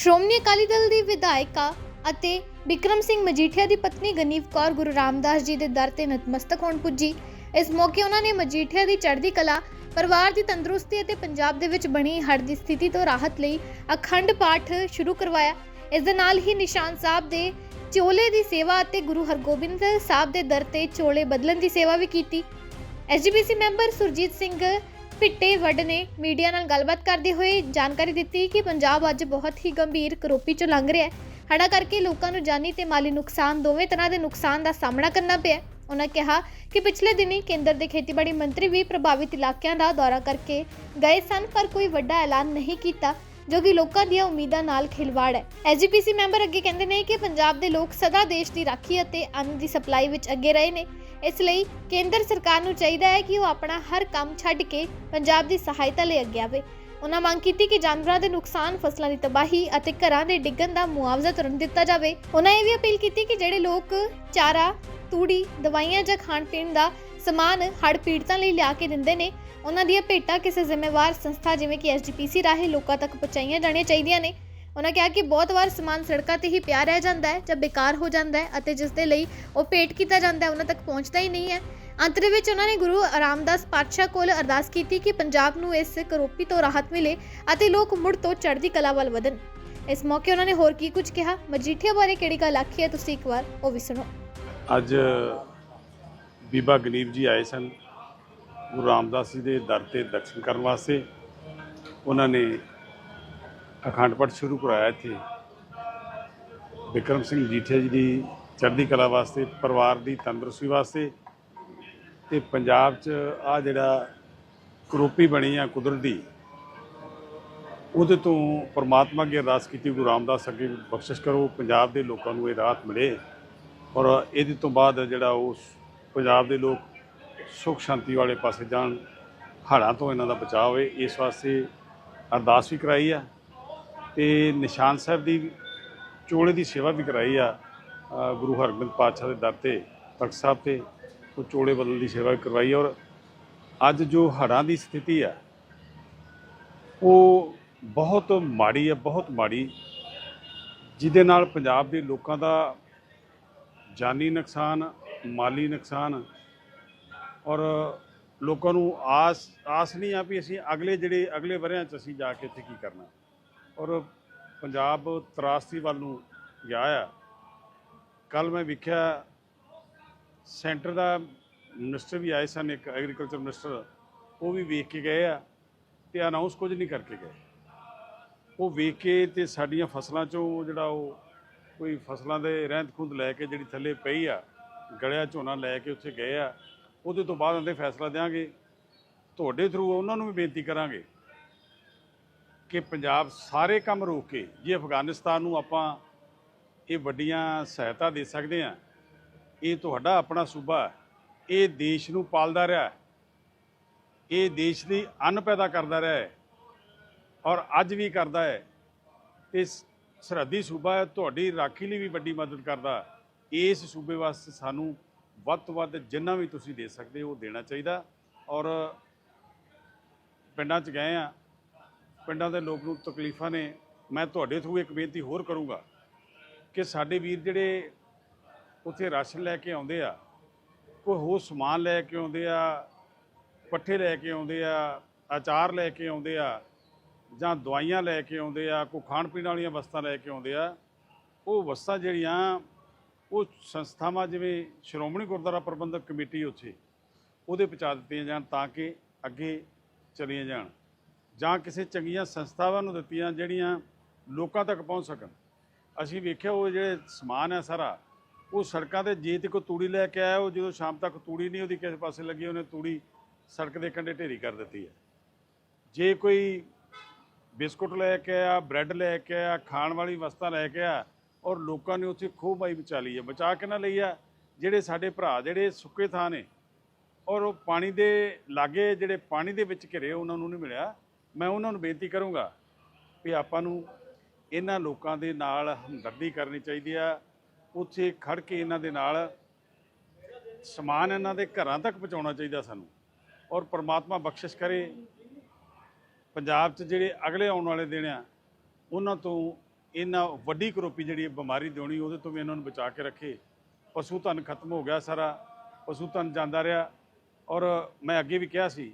ਸ਼੍ਰੋਮਣੀ ਅਕਾਲੀ ਦਲ ਦੀ ਵਿਧਾਇਕਾ ਅਤੇ ਵਿਕਰਮ ਸਿੰਘ ਮਜੀਠੀਆ ਦੀ ਪਤਨੀ ਗਨੀਵ ਕੌਰ ਗੁਰੂ ਰਾਮਦਾਸ ਜੀ ਦੇ ਦਰ ਤੇ ਨਤਮਸਤਕ ਹੋਣ ਪੁੱਜੀ। ਇਸ ਮੌਕੇ ਉਹਨਾਂ ਨੇ ਮਜੀਠੀਆ ਦੀ ਚੜ੍ਹਦੀ ਕਲਾ, ਪਰਿਵਾਰ ਦੀ ਤੰਦਰੁਸਤੀ ਅਤੇ ਪੰਜਾਬ ਦੇ ਵਿੱਚ ਬਣੀ ਹੜ੍ਹ ਦੀ ਸਥਿਤੀ ਤੋਂ ਰਾਹਤ ਲਈ ਅਖੰਡ ਪਾਠ ਸ਼ੁਰੂ ਕਰਵਾਇਆ। ਇਸ ਦੇ ਨਾਲ ਹੀ ਨਿਸ਼ਾਨ ਸਾਹਿਬ ਦੇ ਚੋਲੇ ਦੀ ਸੇਵਾ ਅਤੇ ਗੁਰੂ ਹਰਗੋਬਿੰਦ ਸਾਹਿਬ ਦੇ ਦਰ ਤੇ ਚੋਲੇ ਬਦਲਣ ਦੀ ਸੇਵਾ ਵੀ ਕੀਤੀ। ਐਸਜੀਪੀਸੀ ਮੈਂਬਰ ਸੁਰਜੀਤ ਸਿੰਘ ਪਿੱਟੇ ਵੱਡ ਨੇ। ਮੀਡੀਆ ਨਾਲ ਗੱਲਬਾਤ ਕਰਦੇ ਹੋਏ ਜਾਣਕਾਰੀ ਦਿੱਤੀ ਕਿ ਪੰਜਾਬ ਅੱਜ ਬਹੁਤ ਹੀ ਗੰਭੀਰ ਕਰੋਪੀ ਚੋਂ ਲੰਘ ਰਿਹਾ ਹੈ। ਹੜ੍ਹਾਂ ਕਰਕੇ ਲੋਕਾਂ ਨੂੰ ਜਾਨੀ ਤੇ ਮਾਲੀ ਨੁਕਸਾਨ ਦੋਵੇਂ ਤਰ੍ਹਾਂ ਦੇ ਨੁਕਸਾਨ ਦਾ ਸਾਹਮਣਾ ਕਰਨਾ ਪਿਆ ਉਹਨਾਂ ਕਿਹਾ ਕਿ ਪਿਛਲੇ ਦਿਨੀ ਕੇਂਦਰ ਦੇ ਖੇਤੀਬਾੜੀ ਮੰਤਰੀ ਵੀ ਪ੍ਰਭਾਵਿਤ ਇਲਾਕਿਆਂ ਦਾ ਦੌਰਾ ਕਰਕੇ ਗਏ ਸਨ, ਪਰ ਕੋਈ ਵੱਡਾ ਐਲਾਨ ਨਹੀਂ ਕੀਤਾ। ਜੋ ਕਿ ਲੋਕਾਂ ਦੀਆਂ ਉਮੀਦਾਂ ਨਾਲ ਖਿਲਵਾੜ ਹੈ। ਐਸਜੀਪੀਸੀ ਮੈਂਬਰ ਅੱਗੇ ਕਹਿੰਦੇ ਨੇ ਕਿ ਪੰਜਾਬ ਦੇ ਲੋਕ ਸਦਾ ਦੇਸ਼ ਦੀ ਰਾਖੀ ਅਤੇ ਅੰਨ ਦੀ ਸਪਲਾਈ ਵਿੱਚ ਅੱਗੇ ਰਹੇ ਨੇ। ਇਸ ਲਈ ਕੇਂਦਰ ਸਰਕਾਰ ਨੂੰ ਚਾਹੀਦਾ ਹੈ ਕਿ ਉਹ ਆਪਣਾ ਹਰ ਕੰਮ ਛੱਡ ਕੇ ਪੰਜਾਬ ਦੀ ਸਹਾਇਤਾ ਲਈ ਅੱਗੇ ਆਵੇ। ਉਹਨਾਂ ਮੰਗ ਕੀਤੀ ਕਿ ਜਾਨਵਰਾਂ ਦੇ ਨੁਕਸਾਨ, ਫਸਲਾਂ ਦੀ ਤਬਾਹੀ ਅਤੇ ਘਰਾਂ ਦੇ ਡਿੱਗਣ ਦਾ ਮੁਆਵਜ਼ਾ ਤੁਰੰਤ ਦਿੱਤਾ ਜਾਵੇ। ਉਹਨਾਂ ਇਹ ਵੀ ਅਪੀਲ ਕੀਤੀ ਕਿ ਜਿਹੜੇ ਲੋਕ ਚਾਰਾ, ਤੂੜੀ, ਦਵਾਈਆਂ ਜਾਂ ਖਾਣ ਪੀਣ ਦਾ ਸਮਾਨ ਹੜ੍ਹ ਪੀੜਤਾਂ ਲਈ ਲਿਆ ਕੇ ਦਿੰਦੇ ਨੇ। ਉਹਨਾਂ ਦੀਆਂ ਭੇਟਾਂ ਕਿਸੇ ਜ਼ਿੰਮੇਵਾਰ ਸੰਸਥਾ ਜਿਵੇਂ ਕਿ ਐਸਜੀਪੀਸੀ ਰਾਹੀਂ ਲੋਕਾਂ ਤੱਕ ਪਹੁੰਚਾਈਆਂ ਜਾਣੀਆਂ ਚਾਹੀਦੀਆਂ ਨੇ। ਉਹਨਾਂ ਕਿਹਾ ਕਿ ਬਹੁਤ ਵਾਰ ਸਮਾਨ ਸੜਕਾਂ ਤੇ ਹੀ ਪਿਆ ਰਹਿ ਜਾਂਦਾ ਹੈ ਜਾਂ ਬੇਕਾਰ ਹੋ ਜਾਂਦਾ ਹੈ ਅਤੇ ਜਿਸ ਦੇ ਲਈ ਉਹ ਭੇਟ ਕੀਤਾ ਜਾਂਦਾ ਹੈ, ਉਹਨਾਂ ਤੱਕ ਪਹੁੰਚਦਾ ਹੀ ਨਹੀਂ ਹੈ। ਅੰਤ ਦੇ ਵਿੱਚ ਉਹਨਾਂ ਨੇ ਗੁਰੂ ਆਰਾਮਦਾਸ ਪਾਤਸ਼ਾਹ ਕੋਲ ਅਰਦਾਸ ਕੀਤੀ ਕਿ ਪੰਜਾਬ ਨੂੰ ਇਸ ਕਰੋਪੀ ਤੋਂ ਰਾਹਤ ਮਿਲੇ ਅਤੇ ਲੋਕ ਮੁੜ ਤੋਂ ਚੜ੍ਹਦੀ ਕਲਾ ਵੱਲ ਵਧਣ। ਇਸ ਮੌਕੇ ਉਹਨਾਂ ਨੇ ਹੋਰ ਕੀ ਕੁਝ ਕਿਹਾ? ਮਜੀਠੀਆ ਬਾਰੇ ਕਿਹੜੀ ਗੱਲ ਆਖੀ ਹੈ? ਤੁਸੀਂ ਇੱਕ ਵਾਰ ਉਹ ਵੀ ਸੁਣੋ। ਅੱਜ ਬੀਬਾ ਗਨੀਬ ਜੀ ਆਏ ਸਨ ਗੁਰੂ ਰਾਮਦਾਸ ਜੀ ਦੇ ਦਰ ਤੇ ਦਰਸ਼ਨ ਕਰਨ ਵਾਸਤੇ। ਉਹਨਾਂ ਨੇ ਅਖੰਡ ਪਾਠ ਸ਼ੁਰੂ ਕਰਾਇਆ ਇੱਥੇ। ਵਿਕਰਮ ਸਿੰਘ ਜੀਠਿਆ ਜੀ ਦੀ ਚੜ੍ਹਦੀ ਕਲਾ ਵਾਸਤੇ, ਪਰਿਵਾਰ ਦੀ ਤੰਦਰੁਸਤੀ ਵਾਸਤੇ ਤੇ ਪੰਜਾਬ 'ਚ ਆ ਜਿਹੜਾ ਕਰੋਪੀ ਬਣੀ ਆ ਕੁਦਰਤੀ, ਉਹਦੇ ਤੋਂ ਪਰਮਾਤਮਾ ਅੱਗੇ ਅਰਦਾਸ ਕੀਤੀ, ਗੁਰੂ ਰਾਮਦਾਸ ਅੱਗੇ ਬਖਸ਼ਿਸ਼ ਕਰੋ, ਪੰਜਾਬ ਦੇ ਲੋਕਾਂ ਨੂੰ ਇਹ ਰਾਹਤ ਮਿਲੇ ਔਰ ਇਹਦੇ ਤੋਂ ਬਾਅਦ ਜਿਹੜਾ ਉਹ ਪੰਜਾਬ ਦੇ ਲੋਕ ਸੁਖ ਸ਼ਾਂਤੀ ਵਾਲੇ ਪਾਸੇ ਜਾਣ ਹੜ੍ਹਾਂ ਤੋਂ ਇਹਨਾਂ ਦਾ ਬਚਾਅ ਹੋਵੇ, ਇਸ ਵਾਸਤੇ ਅਰਦਾਸ ਵੀ ਕਰਾਈ ਆ ਤੇ ਨਿਸ਼ਾਨ ਸਾਹਿਬ ਦੀ ਚੋਲੇ ਦੀ ਸੇਵਾ ਵੀ ਕਰਾਈ ਆ ਗੁਰੂ ਹਰਗੋਬਿੰਦ ਪਾਤਸ਼ਾਹ ਦੇ ਦਰ ਤੇ, ਤਖਤ ਸਾਹਿਬ ਤੇ ਉਹ ਚੋਲੇ ਬਦਲ ਦੀ ਸੇਵਾ ਵੀ ਕਰਵਾਈ ਔਰ ਅੱਜ ਜੋ ਹੜ੍ਹਾਂ ਦੀ ਸਥਿਤੀ ਆ, ਉਹ ਬਹੁਤ ਮਾੜੀ ਆ, ਬਹੁਤ ਮਾੜੀ, ਜਿਹਦੇ ਨਾਲ ਪੰਜਾਬ ਦੇ ਲੋਕਾਂ ਦਾ ਜਾਨੀ ਨੁਕਸਾਨ ਮਾਲੀ ਨੁਕਸਾਨ ਔਰ ਲੋਕਾਂ ਨੂੰ ਆਸ ਆਸ ਨਹੀਂ ਆ ਵੀ ਅਸੀਂ ਅਗਲੇ ਜਿਹੜੇ, ਅਗਲੇ ਵਰਿਆਂ 'ਚ ਅਸੀਂ ਜਾ ਕੇ ਇੱਥੇ ਕੀ ਕਰਨਾ। ਔਰ ਪੰਜਾਬ ਤਰਾਸਤੀ ਵੱਲ ਨੂੰ ਗਿਆ ਆ। ਕੱਲ ਮੈਂ ਵੇਖਿਆ ਸੈਂਟਰ ਦਾ ਮਿਨਿਸਟਰ ਵੀ ਆਏ ਸਨ, ਇੱਕ ਐਗਰੀਕਲਚਰ ਮਿਨਿਸਟਰ, ਉਹ ਵੀ ਵੇਖ ਕੇ ਗਏ ਆ ਤੇ ਅਨਾਉਂਸ ਕੁਝ ਨਹੀਂ ਕਰਕੇ ਗਏ। ਉਹ ਵੇਖ ਕੇ ਤੇ ਸਾਡੀਆਂ ਫਸਲਾਂ 'ਚੋਂ ਜਿਹੜਾ ਉਹ ਕੋਈ ਫਸਲਾਂ ਦੇ ਰਹਿੰਦ ਖੁੰਦ ਲੈ ਕੇ ਜਿਹੜੀ ਥੱਲੇ ਪਈ ਆ ਗਲਿਆ ਝੋਨਾ ਲੈ ਕੇ ਉੱਥੇ ਗਏ ਆ, ਉਹਦੇ ਤੋਂ ਬਾਅਦ ਉਹਦੇ ਫੈਸਲਾ ਦੇਵਾਂਗੇ ਤੁਹਾਡੇ ਥਰੂ ਉਹਨਾਂ ਨੂੰ ਵੀ ਬੇਨਤੀ ਕਰਾਂਗੇ ਕਿ ਪੰਜਾਬ ਸਾਰੇ ਕੰਮ ਰੋਕ ਕੇ, ਜੇ ਅਫਗਾਨਿਸਤਾਨ ਨੂੰ ਆਪਾਂ ਇਹ ਵੱਡੀਆਂ ਸਹਾਇਤਾ ਦੇ ਸਕਦੇ ਆ ਇਹ ਤੁਹਾਡਾ ਆਪਣਾ ਸੂਬਾ ਇਹ ਦੇਸ਼ ਨੂੰ ਪਾਲਦਾ ਰਿਹਾ ਇਹ ਦੇਸ਼ ਲਈ ਅੰਨ ਪੈਦਾ ਕਰਦਾ ਰਿਹਾ ਹੈ ਔਰ ਅੱਜ ਵੀ ਕਰਦਾ ਹੈ। ਤੇ ਸਰਹੱਦੀ ਸੂਬਾ ਤੁਹਾਡੀ ਰਾਖੀ ਲਈ ਵੀ ਵੱਡੀ ਮਦਦ ਕਰਦਾ ਇਸ ਸੂਬੇ ਵਾਸਤੇ ਸਾਨੂੰ ਵੱਧ ਤੋਂ ਵੱਧ ਜਿੰਨਾ ਵੀ ਤੁਸੀਂ ਦੇ ਸਕਦੇ ਹੋ ਦੇਣਾ ਚਾਹੀਦਾ। ਔਰ ਪਿੰਡਾਂ 'ਚ ਗਏ ਆ ਪਿੰਡਾਂ ਦੇ ਲੋਕ ਨੂੰ ਤਕਲੀਫਾਂ ਨੇ। ਮੈਂ ਤੁਹਾਡੇ ਥਰੂ ਇੱਕ ਬੇਨਤੀ ਹੋਰ ਕਰੂੰਗਾ ਕਿ ਸਾਡੇ ਵੀਰ ਜਿਹੜੇ ਉੱਥੇ ਰਾਸ਼ਨ ਲੈ ਕੇ ਆਉਂਦੇ ਆ, ਕੋਈ ਹੋਰ ਸਮਾਨ ਲੈ ਕੇ ਆਉਂਦੇ ਆ, ਪੱਠੇ ਲੈ ਕੇ ਆਉਂਦੇ ਆ, ਅਚਾਰ ਲੈ ਕੇ ਆਉਂਦੇ ਆ, ਜਾਂ ਦਵਾਈਆਂ ਲੈ ਕੇ ਆਉਂਦੇ ਆ, ਕੋਈ ਖਾਣ ਪੀਣ ਵਾਲੀਆਂ ਵਸਤਾਂ ਲੈ ਕੇ ਆਉਂਦੇ ਆ, ਉਹ ਵਸਤਾਂ ਜਿਹੜੀਆਂ ਉਹ ਸੰਸਥਾਵਾਂ ਜਿਵੇਂ ਸ਼੍ਰੋਮਣੀ ਗੁਰਦੁਆਰਾ ਪ੍ਰਬੰਧਕ ਕਮੇਟੀ ਉੱਥੇ, ਉਹਦੇ ਪਹੁੰਚਾ ਦਿੱਤੀਆਂ ਜਾਣ ਤਾਂ ਕਿ ਅੱਗੇ ਚਲੀਆਂ ਜਾਣ। ਜਾਂ ਕਿਸੇ ਚੰਗੀਆਂ ਸੰਸਥਾਵਾਂ ਨੂੰ ਦਿੱਤੀਆਂ ਜਿਹੜੀਆਂ ਲੋਕਾਂ ਤੱਕ ਪਹੁੰਚ ਸਕਣ। ਅਸੀਂ ਵੇਖਿਆ ਉਹ ਜਿਹੜੇ ਸਮਾਨ ਹੈ ਸਾਰਾ, ਉਹ ਸੜਕਾਂ ਤੇ ਜੇ ਤੇ ਕੋਈ ਤੂੜੀ ਲੈ ਕੇ ਆਇਆ, ਉਹ ਜਦੋਂ ਸ਼ਾਮ ਤੱਕ ਤੂੜੀ ਨਹੀਂ ਉਹਦੀ ਕਿਸੇ ਪਾਸੇ ਲੱਗੀ, ਉਹਨੇ ਤੂੜੀ ਸੜਕ ਦੇ ਕੰਢੇ ਢੇਰੀ ਕਰ ਦਿੱਤੀ ਹੈ। ਜੇ ਕੋਈ ਬਿਸਕੁਟ ਲੈ ਕੇ ਆਇਆ, ਬ੍ਰੈਡ ਲੈ ਕੇ ਆਇਆ, ਖਾਣ ਵਾਲੀ ਵਸਤਾਂ ਲੈ ਕੇ ਆਇਆ ਔਰ ਲੋਕਾਂ ਨੇ ਉੱਥੇ ਖੂਬ ਬਾਈ ਬਚਾ ਲਈ ਹੈ, ਬਚਾ ਕੇ ਨਾ ਲਈ ਆ ਜਿਹੜੇ ਸਾਡੇ ਭਰਾ, ਜਿਹੜੇ ਸੁੱਕੇ ਥਾਂ ਨੇ, ਔਰ ਉਹ ਪਾਣੀ ਦੇ ਲਾਗੇ ਜਿਹੜੇ ਪਾਣੀ ਦੇ ਵਿੱਚ ਘਿਰੇ ਉਹਨਾਂ ਨੂੰ ਨਹੀਂ ਮਿਲਿਆ। ਮੈਂ ਉਹਨਾਂ ਨੂੰ ਬੇਨਤੀ ਕਰੂੰਗਾ ਵੀ ਆਪਾਂ ਨੂੰ ਇਹਨਾਂ ਲੋਕਾਂ ਦੇ ਨਾਲ ਹਮਦਰਦੀ ਕਰਨੀ ਚਾਹੀਦੀ ਆ ਉੱਥੇ ਖੜ ਕੇ ਇਹਨਾਂ ਦੇ ਨਾਲ ਸਮਾਨ ਇਹਨਾਂ ਦੇ ਘਰਾਂ ਤੱਕ ਪਹੁੰਚਾਉਣਾ ਚਾਹੀਦਾ ਸਾਨੂੰ। ਔਰ ਪ੍ਰਮਾਤਮਾ ਬਖਸ਼ਿਸ਼ ਕਰੇ। ਪੰਜਾਬ 'ਚ ਜਿਹੜੇ ਅਗਲੇ ਆਉਣ ਵਾਲੇ ਦਿਨ ਆ, ਉਹਨਾਂ ਤੋਂ ਇਹਨਾਂ ਵੱਡੀ ਕਰੋਪੀ ਜਿਹੜੀ ਇਹ ਬਿਮਾਰੀ ਦੀ ਹੋਣੀ ਉਹਦੇ ਤੋਂ ਵੀ ਇਹਨਾਂ ਨੂੰ ਬਚਾ ਕੇ ਰੱਖੇ। ਪਸ਼ੂ ਧਨ ਖਤਮ ਹੋ ਗਿਆ ਸਾਰਾ, ਪਸ਼ੂ ਧਨ ਜਾਂਦਾ ਰਿਹਾ। ਔਰ ਮੈਂ ਅੱਗੇ ਵੀ ਕਿਹਾ ਸੀ